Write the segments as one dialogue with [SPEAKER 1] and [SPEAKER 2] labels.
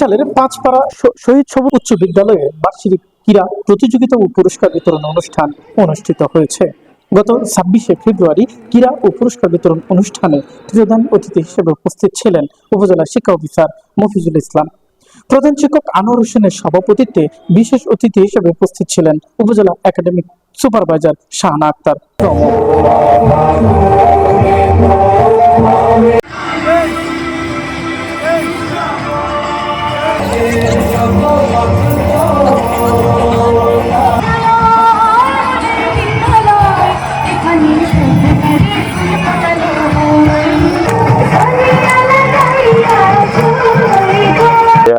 [SPEAKER 1] সালের পাঁচপাড়া শহীদ সবুজ উচ্চ বিদ্যালয়ে বার্ষিক ক্রীড়া প্রতিযোগিতা ও পুরস্কার বিতরণ অনুষ্ঠান অনুষ্ঠিত হয়েছে। গত ছাব্বিশে ফেব্রুয়ারি ক্রীড়া ও পুরস্কার বিতরণ অনুষ্ঠানে প্রধান অতিথি হিসেবে উপস্থিত ছিলেন উপজেলা শিক্ষা অফিসার মফিজুল ইসলাম। প্রধান শিক্ষক আনোয়ার হোসেনের সভাপতিত্বে বিশেষ অতিথি হিসেবে উপস্থিত ছিলেন উপজেলা একাডেমিক সুপারভাইজার শাহানা আক্তার।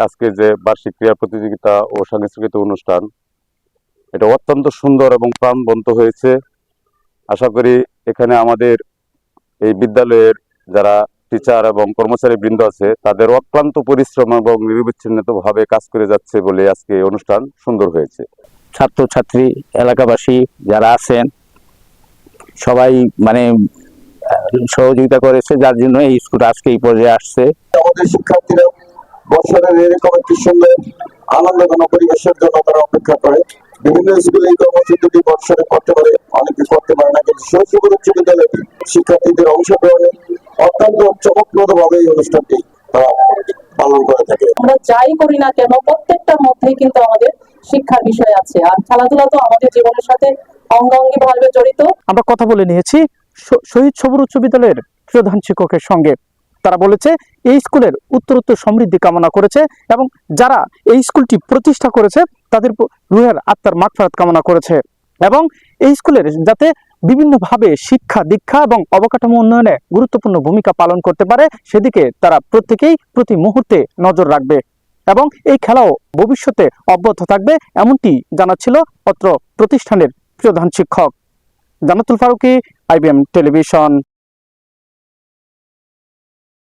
[SPEAKER 2] আজকে যে বার্ষিক ক্রীড়া প্রতিযোগিতা ও সাংস্কৃতিক অনুষ্ঠান, এটা অত্যন্ত সুন্দর এবং প্রাণবন্ত হয়েছে। আশা করি এখানে আমাদের এই বিদ্যালয়ের যারা টিচার এবং কর্মচারী বৃন্দ আছে তাদের অক্লান্ত পরিশ্রম এবং নিরবিচ্ছিন্নত ভাবে কাজ করে যাচ্ছে বলে আজকে অনুষ্ঠান সুন্দর হয়েছে।
[SPEAKER 3] ছাত্রছাত্রী এলাকাবাসী যারা আছেন সবাই মানে সহযোগিতা করেছে যার জন্য এই স্কুলটা আজকে এই পর্যায়ে আসছে।
[SPEAKER 4] আমাদের শিক্ষার্থীরা বছরের এরকম একটি সুন্দর আনন্দঘন পরিবেশের জন্য তারা অপেক্ষা করে। বিভিন্ন স্কুলে এই কর্মসূচিটি বছরে করতে পারে অনেকে করতে পারে না কিন্তু শৈশবের উচ্চ বিদ্যালয়টি শিক্ষার্থীদের অংশগ্রহণে অত্যন্ত চমকপ্রদ ভাবে এই অনুষ্ঠানটি পালন করে থাকে।
[SPEAKER 5] আমরা যাই করি না কেন প্রত্যেকটার মধ্যেই কিন্তু আমাদের শিক্ষার বিষয় আছে। আর খেলাধুলা তো আমাদের জীবনের সাথে অঙ্গাঙ্গি ভাবে জড়িত।
[SPEAKER 1] আমরা কথা বলে নিয়েছি শহীদ সবুর উচ্চ বিদ্যালয়ের প্রধান শিক্ষকের সঙ্গে। তারা বলেছে এই স্কুলের উত্তরোত্তর সমৃদ্ধি কামনা করেছে এবং যারা এই স্কুলটি প্রতিষ্ঠা করেছে তাদের রুহের আত্মার মাগফিরাত কামনা করেছে। এবং এই স্কুলের যাতে বিভিন্নভাবে শিক্ষা, দীক্ষা এবং অবকাঠামো উন্নয়নে গুরুত্বপূর্ণ ভূমিকা পালন করতে পারে, সেদিকে তারা প্রত্যেকেই প্রতি মুহূর্তে নজর রাখবে এবং এই খেলাও ভবিষ্যতে অব্যাহত থাকবে এমনটি জানাচ্ছিল অত্র প্রতিষ্ঠানের প্রধান শিক্ষক। Jannatul Faruki IBM television.